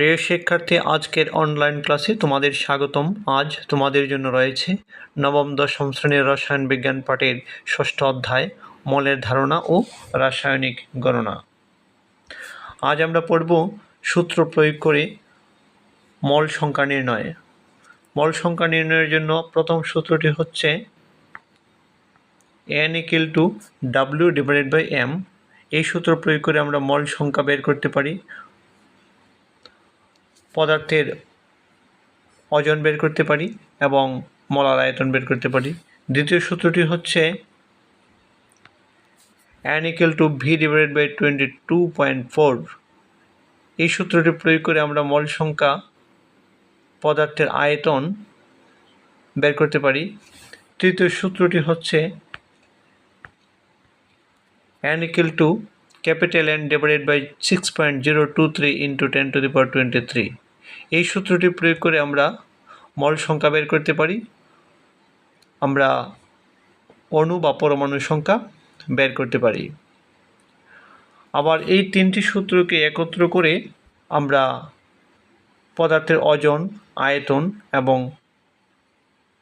প্রিয় শিক্ষার্থী, আজকের অনলাইন ক্লাসে তোমাদের স্বাগতম। আজ তোমাদের জন্য রয়েছে নবম, দশম শ্রেণির রসায়ন বিজ্ঞান পাঠের ষষ্ঠ অধ্যায়, মলের ধারণা ও রাসায়নিক গণনা। আজ আমরা পড়ব সূত্র প্রয়োগ করে মল সংখ্যা নির্ণয়। মল সংখ্যা নির্ণয়ের জন্য প্রথম সূত্রটি হচ্ছে N equal to W divided by M এই সূত্র প্রয়োগ করে আমরা মল সংখ্যা বের করতে পারি। পদার্থের ওজন বের করতে পারি এবং মলার আয়তন বের করতে পারি। দ্বিতীয় সূত্রটি হচ্ছে N equal to V divided by twenty two point four এই সূত্রটি প্রয়োগ করে আমরা মল সংখ্যা পদার্থের আয়তন বের করতে পারি। তৃতীয় সূত্রটি হচ্ছে n equal to capital N divided by six point zero two three into ten to the power twenty three এই সূত্রটি প্রয়োগ করে আমরা মল সংখ্যা বের করতে পারি। আমরা অণু বা পরমাণু সংখ্যা বের করতে পারি। আবার এই তিনটি সূত্রকে একত্র করে আমরা পদার্থের ওজন, আয়তন এবং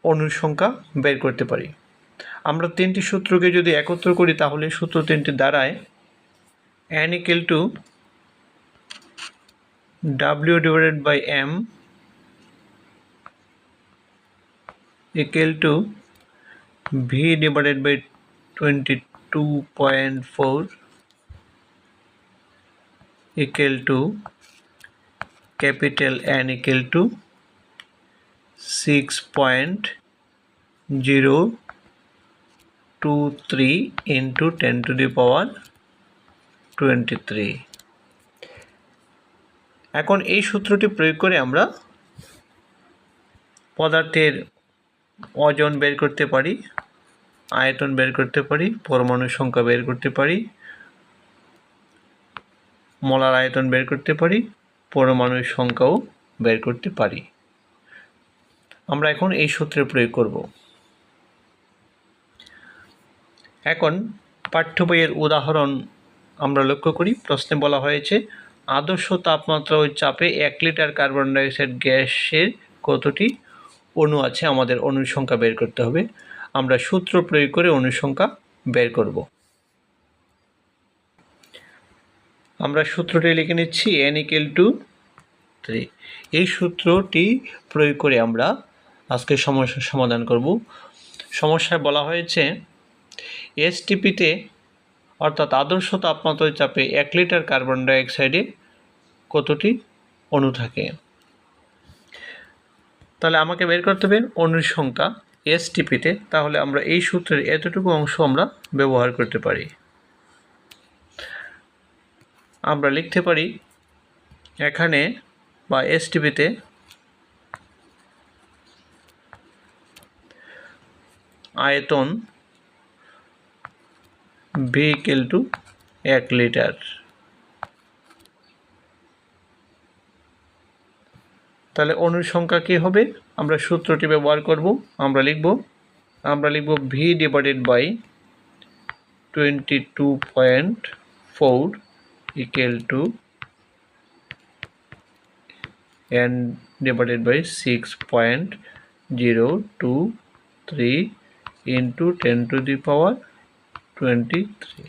অণুর সংখ্যা বের করতে পারি। আমরা তিনটি সূত্রকে যদি একত্র করি, তাহলে সূত্র তিনটি দ্বারায় n equal to w divided by m equal to v divided by 22.4 equal to capital N equal to 6.023 into 10 to the power twenty three এখন এই সূত্রটি প্রয়োগ করে আমরা পদার্থের ওজন বের করতে পারি, আয়তন বের করতে পারি, পরমাণুর সংখ্যা বের করতে পারি, মলার আয়তন বের করতে পারি, পরমাণুর সংখ্যাও বের করতে পারি। আমরা এখন এই সূত্রে প্রয়োগ করব। এখন পাঠ্য বইয়ের উদাহরণ আমরা লক্ষ্য করি, প্রশ্নে বলা হয়েছে, আদর্শ তাপমাত্রা ও চাপে এক লিটার কার্বন ডাইঅক্সাইড গ্যাসের কতটি অণু আছে আমাদের অণুর সংখ্যা বের করতে হবে। আমরা সূত্র প্রয়োগ করে অণুর সংখ্যা বের করব। আমরা সূত্রটি লিখে নিচ্ছি এন ইকেল টু থ্রি এই সূত্রটি প্রয়োগ করে আমরা আজকে সমস্যার সমাধান করব। সমস্যায় বলা হয়েছে এসটিপিতে অর্থাৎ আদর্শ তাপমাত্রার চাপে এক লিটার কার্বন ডাইঅক্সাইডে কতটি অণু থাকে? তাহলে আমাকে বের করতে হবে অণুর সংখ্যা এসটিপিতে তাহলে আমরা এই সূত্রের এতটুকু অংশ আমরা ব্যবহার করতে পারি। আমরা লিখতে পারি এখানে বা এসটিপিতে আয়তন ভি ইকেল টু এক লিটার তাহলে অণুর সংখ্যা কী হবে? আমরা সূত্রটি ব্যবহার করব, আমরা লিখব আমরা লিখব V divided by twenty two point four equal to n divided by six point zero two three into ten to the power twenty three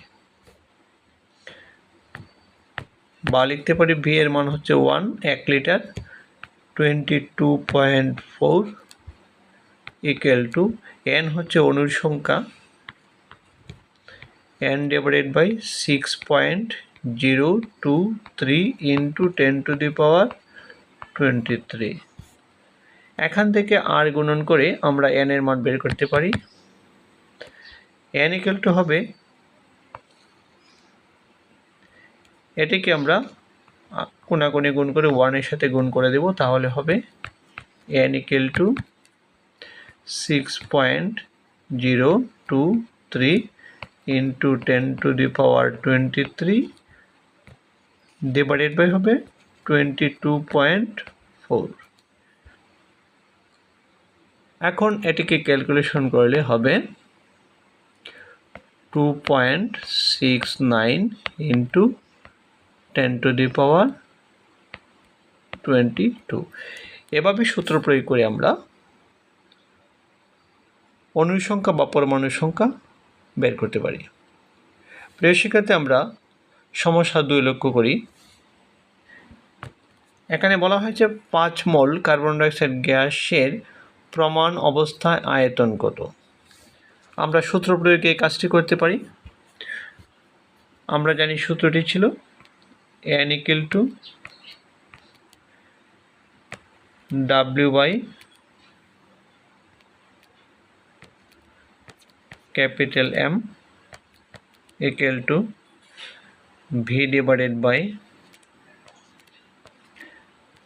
বা লিখতে পারি ভি এর মান হচ্ছে ওয়ান এক litre twenty two point four equal to n হচ্ছে অনুর সংখ্যা n divided by six point zero two three into ten to the power twenty three এখান থেকে আর গুণন করে আমরা এন এর মান বের করতে পারি। এন ইকুয়াল টু হবে, এটিকে আমরা কোনাকুনি গুণ করে ওয়ানের সাথে গুণ করে দেব, তাহলে হবে n equal to six point zero two three into ten to the power twenty three divided by হবে টোয়েন্টি টু পয়েন্ট ফোর এখন এটিকে ক্যালকুলেশন করলে হবে two point six nine into ten to the power twenty two এভাবে সূত্র প্রয়োগ করে আমরা। অণুর সংখ্যা বা পরমাণুর সংখ্যা বের করতে পারি। প্রিয় শিক্ষার্থী, আমরা সমস্যা দুই লক্ষ্য করি। এখানে বলা হয়েছে পাঁচ মল কার্বন ডাইঅক্সাইড গ্যাসের প্রমাণ অবস্থায় আয়তন কত। আমরা সূত্র প্রয়োগে কাজটি করতে পারি। আমরা জানি সূত্রটি ছিল n equal to W by capital M equal to v divided by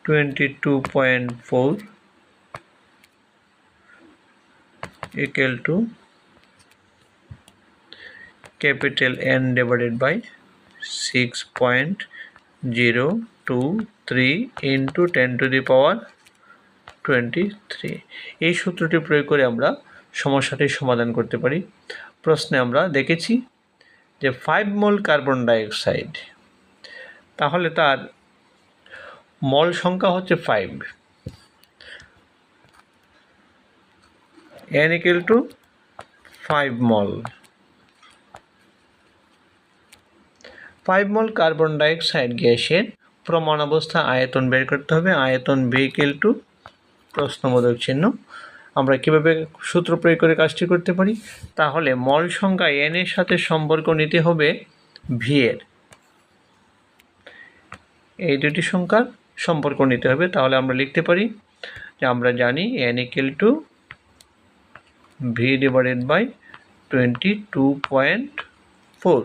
22.4 equal to capital N divided by 6.023 into 10 to the power 23 এই সূত্রটি প্রয়োগ করে আমরা সমস্যাটির সমাধান করতে পারি। প্রশ্নে আমরা দেখেছি যে ফাইভ মোল কার্বন ডাইঅক্সাইড তাহলে তার মল সংখ্যা হচ্ছে five n equal to five mole five mole carbon dioxide গ্যাসের প্রমাণ অবস্থা আয়তন বের করতে হবে, আয়তন ভেহিকেল টু প্রশ্নবোধক চিহ্ন। আমরা কীভাবে সূত্র প্রয়োগ করে কাজটি করতে পারি? তাহলে মল সংখ্যা এন এর সাথে সম্পর্ক নিতে হবে ভি এর। এই দুটি সংখ্যার সম্পর্ক নিতে হবে, তাহলে আমরা লিখতে পারি যে আমরা জানি n equal to V divided by twenty two point four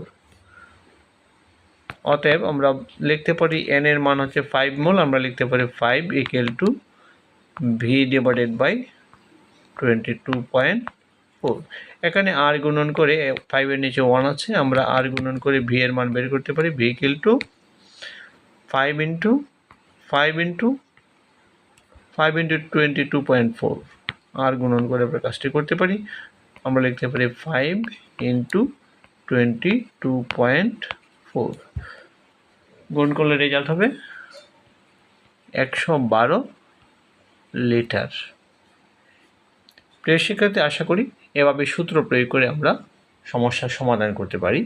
অতএব আমরা লিখতে পারি এন এর মান হচ্ছে ফাইভ মোল, আমরা লিখতে পারি five equal to V divided by twenty two point four এখানে আর গুণন করে ফাইভের নিচে ওয়ান আছে, আমরা আর গুণন করে ভি এর মান বের করতে পারি V equal to five into five into five into twenty two point four আর গুণন করে আমরা কাজটি করতে পারি, আমরা লিখতে পারি five into twenty two point four গুণ করলে রেজাল্ট হবে? একশো বারো লিটার। প্রিয় শিক্ষার্থী আশা করি এভাবে সূত্র প্রয়োগ করে আমরা সমস্যার সমাধান করতে পারি।